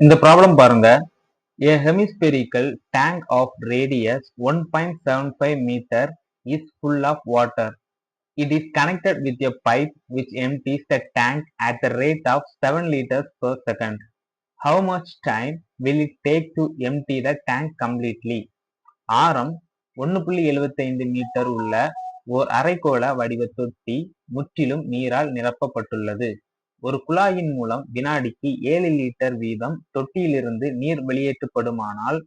இந்த ப்ராப்ளம் பாருங்க A hemispherical tank of radius 1.75 meter is full of water. It is connected with a pipe which empties the tank at the rate of 7 liters per second. How much time will it take to empty the tank completely? ஆரம் ஒன்று புள்ளி எழுபத்தைந்து metre உள்ள ஓர் அரைக்கோள வடிவ தொட்டி முற்றிலும் நீரால் நிரப்பப்பட்டுள்ளது ஒரு குழாயின் மூலம் வினாடிக்கு ஏழு லிட்டர் வீதம் தொட்டியிலிருந்து நீர் வெளியேற்றப்படுமானால்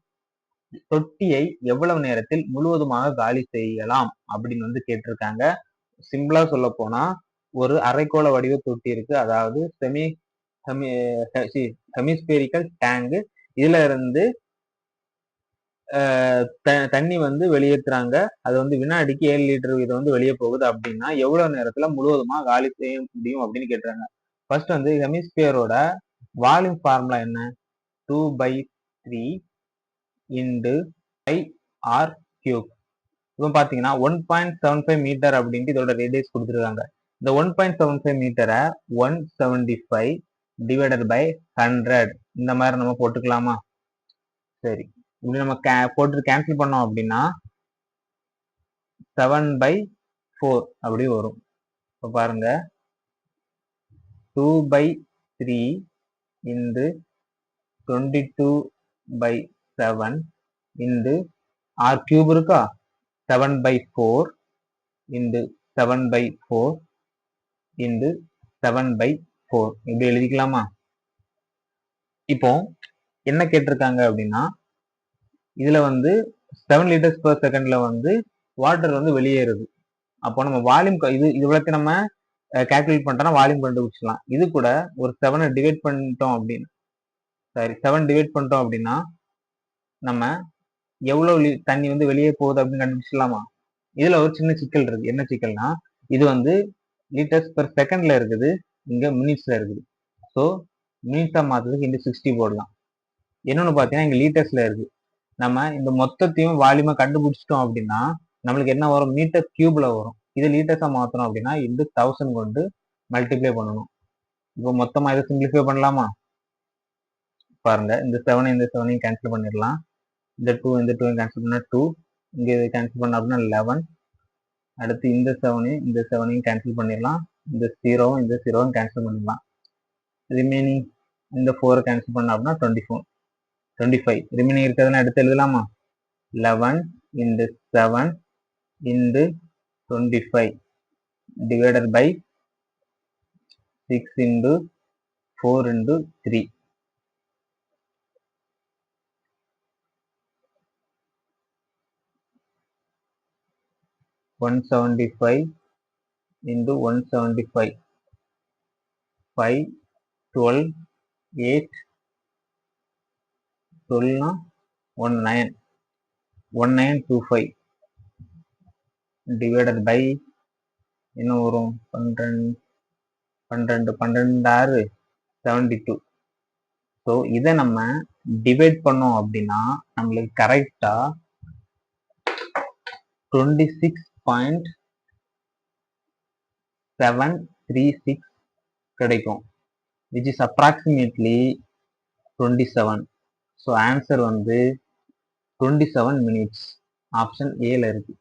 தொட்டியை எவ்வளவு நேரத்தில் முழுவதுமாக காலி செய்யலாம் அப்படின்னு வந்து கேட்டிருக்காங்க. சிம்பிளா சொல்ல போனா ஒரு அரைக்கோள வடிவ தொட்டி இருக்கு. அதாவது செமி ஹெமிஸ்பேரிக்கல் டேங்கு இதுல இருந்து தண்ணி வந்து வெளியேற்றுறாங்க அது வந்து வினாடிக்கு ஏழு லிட்டர் வீதம் வந்து வெளியே போகுது அப்படின்னா எவ்வளவு நேரத்துல முழுவதுமா காலி செய்ய முடியும் அப்படின்னு கேட்டுறாங்க ஃபர்ஸ்ட் வந்து ஹெமிஸ்பியரோட வால்யூம் ஃபார்முலா என்ன? Two by three into pi r cube இப்போ பார்த்தீங்கன்னா one point seven five meter அப்படின்ட்டு இதோட ரேடியஸ் கொடுத்துருக்காங்க. இந்த ஒன் பாயிண்ட் செவன் ஃபைவ் மீட்டரை one seventy five divided by hundred இந்த மாதிரி நம்ம போட்டுக்கலாமா? சரி. இப்படி நம்ம கே போட்டு கேன்சல் பண்ணோம் அப்படின்னா செவன் பை ஃபோர் அப்படி வரும். இப்போ பாருங்கள் two by three into twenty two by seven into r cube இருக்கா? Seven by four into seven by four into seven by four இப்படி எழுதிக்கலாமா? இப்போ என்ன கேட்டிருக்காங்க அப்படின்னா இதுல வந்து செவன் லிட்டர்ஸ் பர் செகண்ட்ல வந்து வாட்டர் வந்து வெளியேறுது. அப்போ நம்ம வால்யூம் இது இவ்வளோக்கு நம்ம கேல்குலேட் பண்ணிட்டோம்னா வால்யூம் கண்டுபிடிச்சிடலாம் இது கூட ஒரு செவனை டிவைட் பண்ணிட்டோம் அப்படின்னு சாரி செவன் டிவைட் பண்ணிட்டோம் அப்படின்னா நம்ம எவ்வளோ தண்ணி வந்து வெளியே போகுது அப்படின்னு கண்டுபிடிச்சிடலாமா? இதில் ஒரு சின்ன சிக்கல் இருக்குது என்ன சிக்கல்னா இது வந்து லிட்டர்ஸ் பெர் செகண்டில் இருக்குது இங்கே மினிட்ஸில் இருக்குது. ஸோ மினிட்ஸாக மாற்றுறதுக்கு இந்த சிக்ஸ்டி போடலாம். என்னென்னு பார்த்தீங்கன்னா இங்கே லீட்டர்ஸில் இருக்குது நம்ம இந்த மொத்தத்தையும் வால்யூமை கண்டுபிடிச்சிட்டோம் அப்படின்னா நம்மளுக்கு என்ன வரும்? மீட்டர் கியூபில் வரும். இது லீட்டர்ஸாக மாற்றணும் அப்படின்னா இந்த தௌசண்ட் கொண்டு மல்டிப்ளை பண்ணணும். இப்போ மொத்தமாக இதை சிம்பிளிஃபை பண்ணலாமா? பாருங்க இந்த செவனை இந்த செவனையும் கேன்சல் பண்ணிடலாம். இந்த டூ இந்த டூவையும் கேன்சல் பண்ணால் டூ இங்கே இதை கேன்சல் பண்ண அப்படின்னா லெவன் அடுத்து இந்த செவனையும் இந்த செவனையும் கேன்சல் பண்ணிடலாம். இந்த ஜீரோவும் இந்த ஜீரோவும் கேன்சல் பண்ணிடலாம். ரிமைனிங் இந்த ஃபோரை கேன்சல் பண்ண அப்படின்னா twenty four twenty five remaining இருக்கிறதுனா எடுத்து எழுதலாமா? Eleven into seven into 25 divided by 6 into 4 into 3 175 into 175 5 12 8 12 1925 divided by என்ன வரும் பன்னிரெண்டு பன்னிரெண்டு பன்னிரெண்டு ஆறு செவன்டி டூ ஸோ இதை நம்ம டிவைட் பண்ணோம் அப்படின்னா நம்மளுக்கு கரெக்டாக twenty six point seven three six கிடைக்கும். Which is approximately twenty seven so answer வந்து டுவெண்ட்டி செவன் மினிட்ஸ் ஆப்ஷன் ஏல இருக்குது